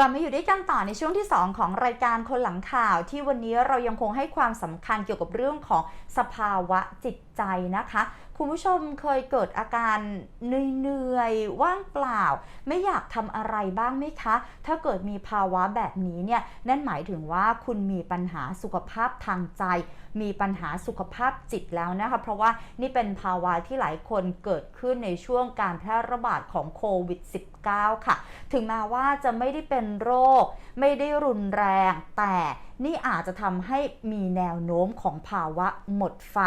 กลับมาอยู่ด้วยกันต่อในช่วงที่ 2 ของรายการคนหลังข่าว ที่วันนี้เรายังคงให้ความสำคัญเกี่ยวกับเรื่องของสภาวะจิตใจนะคะ คุณผู้ชมเคยเกิดอาการเหนื่อยๆ ว่างเปล่า ไม่อยากทำอะไรบ้างไหมคะ ถ้าเกิดมีภาวะแบบนี้เนี่ย นั่นหมายถึงว่าคุณมีปัญหาสุขภาพทางใจ มีปัญหาสุขภาพจิตแล้วนะคะ เพราะว่านี่เป็นภาวะที่หลายคนเกิดขึ้นในช่วงการแพร่ระบาดของโควิด -19 ค่ะ ถึงแม้ว่าจะไม่ได้เป็นโรค ไม่ได้รุนแรง แต่นี่อาจจะทำให้มีแนวโน้มของภาวะหมดไฟ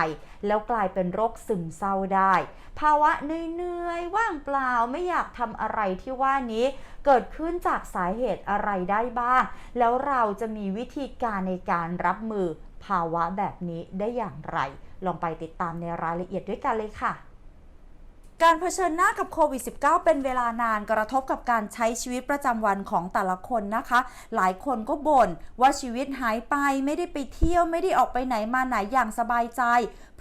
แล้วกลายเป็นโรคซึมเศร้าศร้าได้ ภาวะเหนื่อยๆว่างเปล่าไม่อยากทำอะไรที่ว่านี้ เกิดขึ้นจากสาเหตุอะไรได้บ้าง แล้วเราจะมีวิธีการในการรับมือภาวะแบบนี้ได้อย่างไร ลองไปติดตามในรายละเอียดด้วยกันเลยค่ะการเผชิญหน้ากับโควิด -19 เป็นเวลานานกระทบกับการใช้ชีวิตประจำวันของแต่ละคนนะคะ หลายคนก็บ่นว่าชีวิตหายไปไม่ได้ไปเที่ยวไม่ได้ออกไปไหนมาไหนอย่างสบายใจ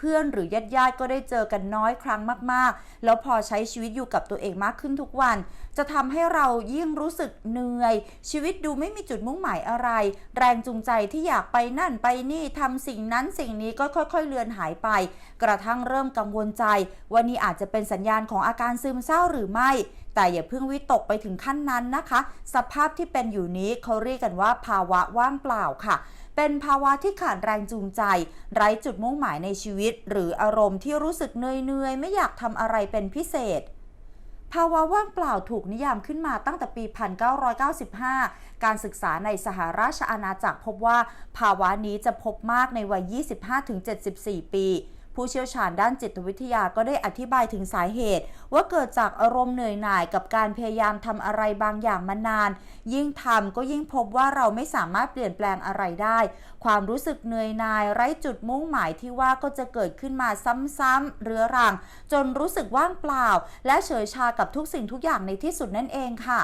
พื่อนหรือญาติญาติๆก็ได้เจอกันน้อยครั้งมากๆ แล้วพอใช้ชีวิตอยู่กับตัวเองมากขึ้นทุกวัน จะทำให้เรายิ่งรู้สึกเหนื่อย ชีวิตดูไม่มีจุดมุ่งหมายอะไร แรงจูงใจที่อยากไปนั่นไปนี่ทำสิ่งนั้นสิ่งนี้ก็ค่อย ๆ เลือนหายไป กระทั่งเริ่มกังวลใจว่านี่อาจจะเป็นสัญญาณของอาการซึมเศร้าหรือไม่แต่อย่าเพิ่งวิตกไปถึงขั้นนั้นนะคะ สภาพที่เป็นอยู่นี้เขาเรียกกันว่าภาวะว่างเปล่าค่ะ เป็นภาวะที่ขาดแรงจูงใจ ไร้จุดมุ่งหมายในชีวิต หรืออารมณ์ที่รู้สึกเหนื่อยๆ ไม่อยากทำอะไรเป็นพิเศษภาวะว่างเปล่าถูกนิยามขึ้นมาตั้งแต่ปี 1995 การศึกษาในสหราชอาณาจักรพบว่า ภาวะนี้จะพบมากในวัย 25-74 ปี ผู้เชี่ยวชาญด้านจิตวิทยาก็ได้อธิบายถึงสาเหตุ ว่าเกิดจากอารมณ์เหนื่อยหน่ายกับการพยายามทำอะไรบางอย่างมานาน ยิ่งทำก็ยิ่งพบว่าเราไม่สามารถเปลี่ยนแปลงอะไรได้ ความรู้สึกเหนื่อยหน่าย ไร้จุดมุ่งหมายที่ว่าก็จะเกิดขึ้นมาซ้ำๆเรื้อรัง จนรู้สึกว่างเปล่า และเฉยชากับทุกสิ่งทุกอย่างในที่สุดนั่นเองค่ะ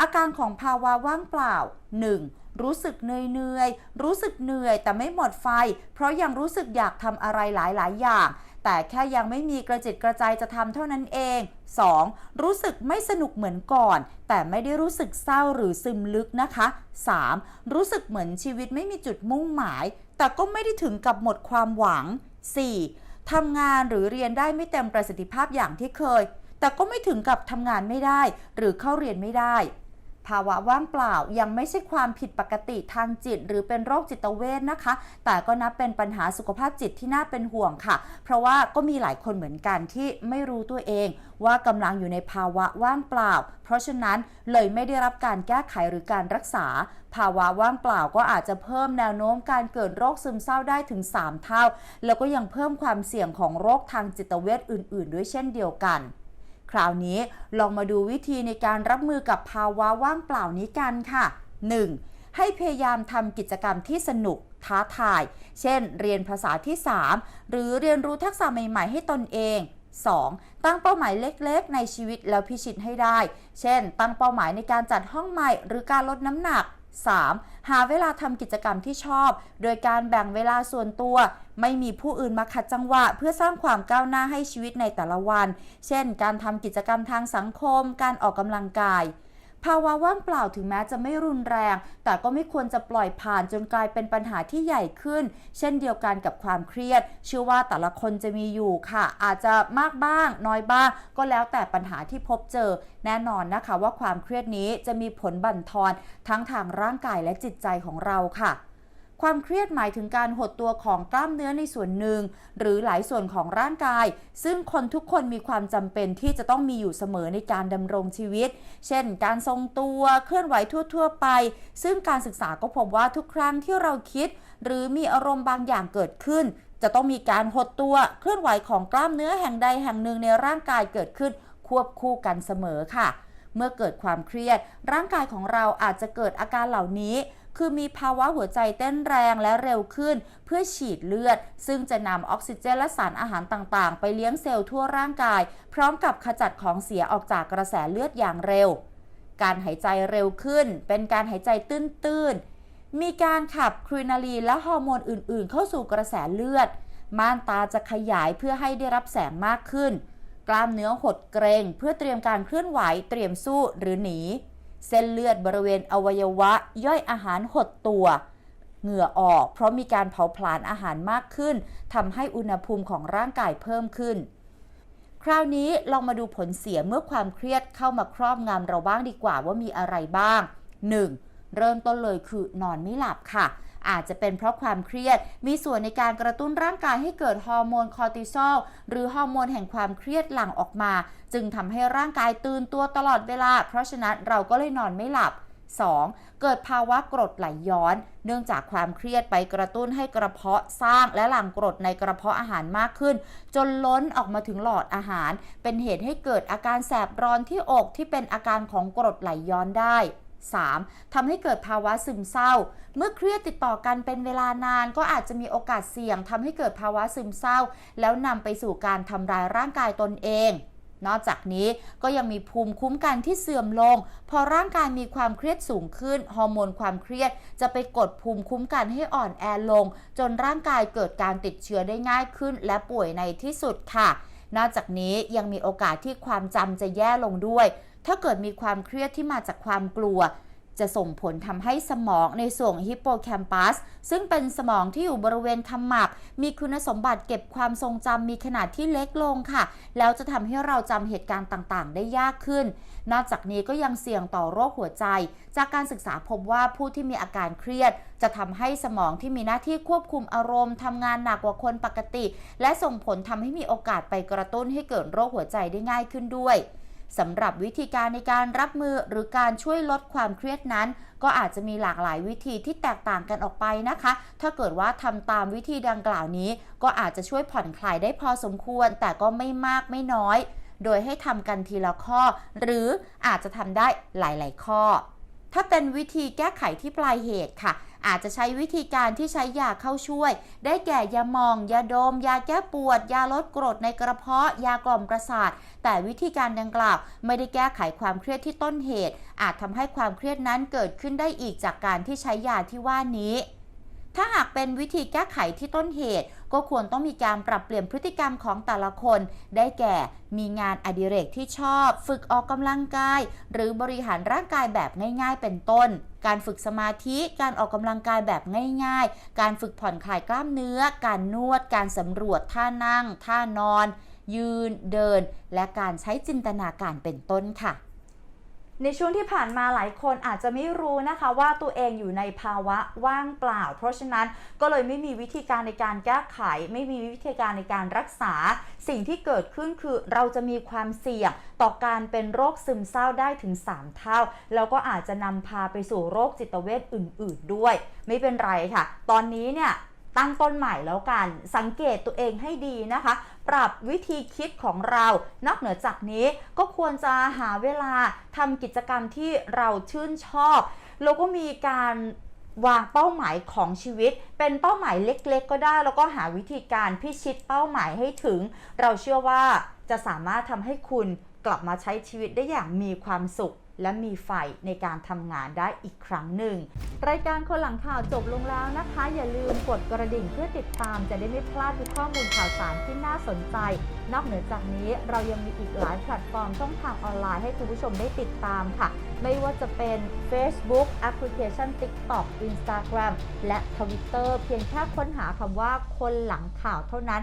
อาการของภาวะว่างเปล่า 1. รู้สึกเหนื่อยๆ รู้สึกเหนื่อยแต่ไม่หมดไฟ เพราะยังรู้สึกอยากทำอะไรหลายๆ อย่าง แต่แค่ยังไม่มีกระจิตกระใจจะทำเท่านั้นเอง 2. รู้สึกไม่สนุกเหมือนก่อน แต่ไม่ได้รู้สึกเศร้าหรือซึมลึกนะคะ 3. รู้สึกเหมือนชีวิตไม่มีจุดมุ่งหมาย แต่ก็ไม่ได้ถึงกับหมดความหวัง 4. ทำงานหรือเรียนได้ไม่เต็มประสิทธิภาพอย่างที่เคย แต่ก็ไม่ถึงกับทำงานไม่ได้ หรือเข้าเรียนไม่ได้ ภาวะว่างเปล่ายังไม่ใช่ความผิดปกติทางจิต หรือเป็นโรคจิตเวชนะคะ แต่ก็นับเป็นปัญหาสุขภาพจิตที่น่าเป็นห่วงค่ะ เพราะว่าก็มีหลายคนเหมือนกันที่ไม่รู้ตัวเอง ว่ากำลังอยู่ในภาวะว่างเปล่า เพราะฉะนั้นเลยไม่ได้รับการแก้ไขหรือการรักษา ภาวะว่างเปล่าก็อาจจะเพิ่มแนวโน้มการเกิดโรคซึมเศร้าได้ถึง 3 เท่า แล้วก็ยังเพิ่มความเสี่ยงของโรคทางจิตเวชอื่น ๆ ด้วยเช่นเดียวกัน คราวนี้ลองมาดูวิธีในการรับมือกับภาวะว่างเปล่านี้กันค่ะ 1. ให้พยายามทำกิจกรรมที่สนุกท้าทาย เช่น เรียนภาษาที่ 3 หรือเรียนรู้ทักษะใหม่ ๆ ให้ตนเอง 2. ตั้งเป้าหมายเล็กๆ ในชีวิตแล้วพิชิตให้ได้ เช่น ตั้งเป้าหมายในการจัดห้องใหม่ หรือการลดน้ำหนัก 3. หาเวลาทำกิจกรรมที่ชอบ โดยการแบ่งเวลาส่วนตัว ไม่มีผู้อื่นมาขัดจังหวะ เพื่อสร้างความก้าวหน้าให้ชีวิตในแต่ละวัน เช่น การทำกิจกรรมทางสังคม การออกกำลังกาย ภาวะว่างเปล่าถึงแม้จะไม่รุนแรง แต่ก็ไม่ควรจะปล่อยผ่านจนกลายเป็นปัญหาที่ใหญ่ขึ้น เช่นเดียวกันกับความเครียด เชื่อว่าแต่ละคนจะมีอยู่ค่ะ อาจจะมากบ้าง น้อยบ้าง ก็แล้วแต่ปัญหาที่พบเจอ แน่นอนนะคะว่าความเครียดนี้จะมีผลบั่นทอนทั้งทางร่างกายและจิตใจของเราค่ะ ความเครียดหมายถึงการหดตัวของกล้ามเนื้อในส่วนหนึ่ง หรือหลายส่วนของร่างกาย ซึ่งคนทุกคนมีความจำเป็นที่จะต้องมีอยู่เสมอในการดำรงชีวิต เช่น การทรงตัวเคลื่อนไหวทั่ว ๆ ไป ซึ่งการศึกษาก็พบว่าทุกครั้งที่เราคิด หรือมีอารมณ์บางอย่างเกิดขึ้น จะต้องมีการหดตัวเคลื่อนไหวของกล้ามเนื้อแห่งใดแห่งหนึ่งในร่างกายเกิดขึ้น ควบคู่กันเสมอค่ะ เมื่อเกิดความเครียด ร่างกายของเราอาจจะเกิดอาการเหล่านี้ คือมีภาวะหัวใจเต้นแรงและเร็วขึ้น เพื่อฉีดเลือด ซึ่งจะนำออกซิเจนและสารอาหารต่างๆ ไปเลี้ยงเซลล์ทั่วร่างกาย พร้อมกับขจัดของเสียออกจากกระแสเลือดอย่างเร็ว การหายใจเร็วขึ้น เป็นการหายใจตื้นๆ มีการขับครีนาลีนและฮอร์โมนอื่นๆ เข้าสู่กระแสเลือด ม่านตาจะขยายเพื่อให้ได้รับแสงมากขึ้น กล้ามเนื้อหดเกรงเพื่อเตรียมการเคลื่อนไหว เตรียมสู้หรือหนี เส้นเลือดบริเวณอวัยวะย่อยอาหารหดตัว เหงื่อออก เพราะมีการเผาผลาญอาหารมากขึ้นทำให้อุณหภูมิของร่างกายเพิ่มขึ้น คราวนี้ลองมาดูผลเสียเมื่อความเครียดเข้ามาครอบงำเราบ้างดีกว่าว่ามีอะไรบ้าง 1. เริ่มต้นเลยคือนอนไม่หลับค่ะ อาจจะเป็นเพราะความเครียด มีส่วนในการกระตุ้นร่างกายให้เกิดฮอร์โมนคอร์ติซอลหรือฮอร์โมนแห่งความเครียดหลั่งออกมา จึงทำให้ร่างกายตื่นตัวตลอดเวลา เพราะฉะนั้นเราก็เลยนอนไม่หลับ 2. เกิดภาวะกรดไหลย้อน เนื่องจากความเครียดไปกระตุ้นให้กระเพาะสร้างและหลั่งกรดในกระเพาะอาหารมากขึ้น จนล้นออกมาถึงหลอดอาหาร เป็นเหตุให้เกิดอาการแสบร้อนที่อกที่เป็นอาการของกรดไหลย้อนได้ 3. ทำให้เกิดภาวะซึมเศร้า เมื่อเครียดติดต่อกันเป็นเวลานานก็อาจจะมีโอกาสเสี่ยงทำให้เกิดภาวะซึมเศร้า แล้วนำไปสู่การทำร้ายร่างกายตนเองนอกจากนี้ก็ยังมีภูมิคุ้มกันที่เสื่อมลง พอร่างกายมีความเครียดสูงขึ้น ฮอร์โมนความเครียดจะไปกดภูมิคุ้มกันให้อ่อนแอลง จนร่างกายเกิดการติดเชื้อได้ง่ายขึ้น และป่วยในที่สุดค่ะ นอกจากนี้ยังมีโอกาสที่ความจำจะแย่ลงด้วย ถ้าเกิดมีความเครียดที่มาจากความกลัว จะส่งผลทำให้สมองในส่วนฮิปโปแคมปัส ซึ่งเป็นสมองที่อยู่บริเวณขมับ มีคุณสมบัติเก็บความทรงจำมีขนาดที่เล็กลงค่ะ แล้วจะทำให้เราจำเหตุการณ์ต่างๆ ได้ยากขึ้น นอกจากนี้ก็ยังเสี่ยงต่อโรคหัวใจ จากการศึกษาพบว่าผู้ที่มีอาการเครียด จะทำให้สมองที่มีหน้าที่ควบคุมอารมณ์ทำงานหนักกว่าคนปกติ และส่งผลทำให้มีโอกาสไปกระตุ้นให้เกิดโรคหัวใจได้ง่ายขึ้นด้วย สำหรับวิธีการในการรับมือหรือการช่วยลดความเครียดนั้น ก็อาจจะมีหลากหลายวิธีที่แตกต่างกันออกไปนะคะ ถ้าเกิดว่าทำตามวิธีดังกล่าวนี้ ก็อาจจะช่วยผ่อนคลายได้พอสมควร แต่ก็ไม่มากไม่น้อย โดยให้ทำกันทีละข้อ หรืออาจจะทำได้หลาย ๆ ข้อ ถ้าเป็นวิธีแก้ไขที่ปลายเหตุค่ะ อาจจะใช้วิธีการที่ใช้ยาเข้าช่วย ได้แก่ยาหมอง ยาดม ยาแก้ปวด ยาลดกรดในกระเพาะ ยากล่อมประสาท แต่วิธีการดังกล่าว ไม่ได้แก้ไขความเครียดที่ต้นเหตุ อาจทำให้ความเครียดนั้นเกิดขึ้นได้อีกจากการที่ใช้ยาที่ว่านี้ ถ้าหากเป็นวิธีแก้ไขที่ต้นเหตุ ก็ควรต้องมีการปรับเปลี่ยนพฤติกรรมของแต่ละคน ได้แก่มีงานอดิเรกที่ชอบ ฝึกออกกำลังกาย หรือบริหารร่างกายแบบง่ายๆ เป็นต้น การฝึกสมาธิ การออกกำลังกายแบบง่ายๆ การฝึกผ่อนคลายกล้ามเนื้อ การนวด การสำรวจท่านั่ง ท่านอน ยืน เดิน และการใช้จินตนาการเป็นต้นค่ะ ในช่วงที่ผ่านมาหลายคนอาจจะไม่รู้นะคะว่าตัวเองอยู่ในภาวะว่างเปล่า เพราะฉะนั้นก็เลยไม่มีวิธีการในการแก้ไข ไม่มีวิธีการในการรักษา สิ่งที่เกิดขึ้นคือเราจะมีความเสี่ยงต่อการเป็นโรคซึมเศร้าได้ถึง 3 เท่า แล้วก็อาจจะนำพาไปสู่โรคจิตเวชอื่น ๆ ด้วย ไม่เป็นไรค่ะ ตอนนี้เนี่ยตั้งต้นใหม่แล้วกัน สังเกตตัวเองให้ดีนะคะ ปรับวิธีคิดของเรา นอกเหนือจากนี้ก็ควรจะหาเวลาทำกิจกรรมที่เราชื่นชอบ แล้วก็มีการวางเป้าหมายของชีวิต เป็นเป้าหมายเล็กๆ ก็ได้ แล้วก็หาวิธีการพิชิตเป้าหมายให้ถึง เราเชื่อว่าจะสามารถทำให้คุณ กลับมาใช้ชีวิตได้อย่างมีความสุข และมีไฟในการทำงานได้อีกครั้งหนึ่ง รายการคนหลังข่าวจบลงแล้วนะคะ อย่าลืมกดกระดิ่งเพื่อติดตามจะได้ไม่พลาดทุกข้อมูลข่าวสารที่น่าสนใจ นอกเหนือจากนี้เรายังมีอีกหลายแพลตฟอร์มช่องทางออนไลน์ให้คุณผู้ชมได้ติดตามค่ะ ไม่ว่าจะเป็น Facebook แอปพลิเคชัน TikTok Instagram และ Twitter เพียงแค่ค้นหาคำว่าคนหลังข่าวเท่านั้น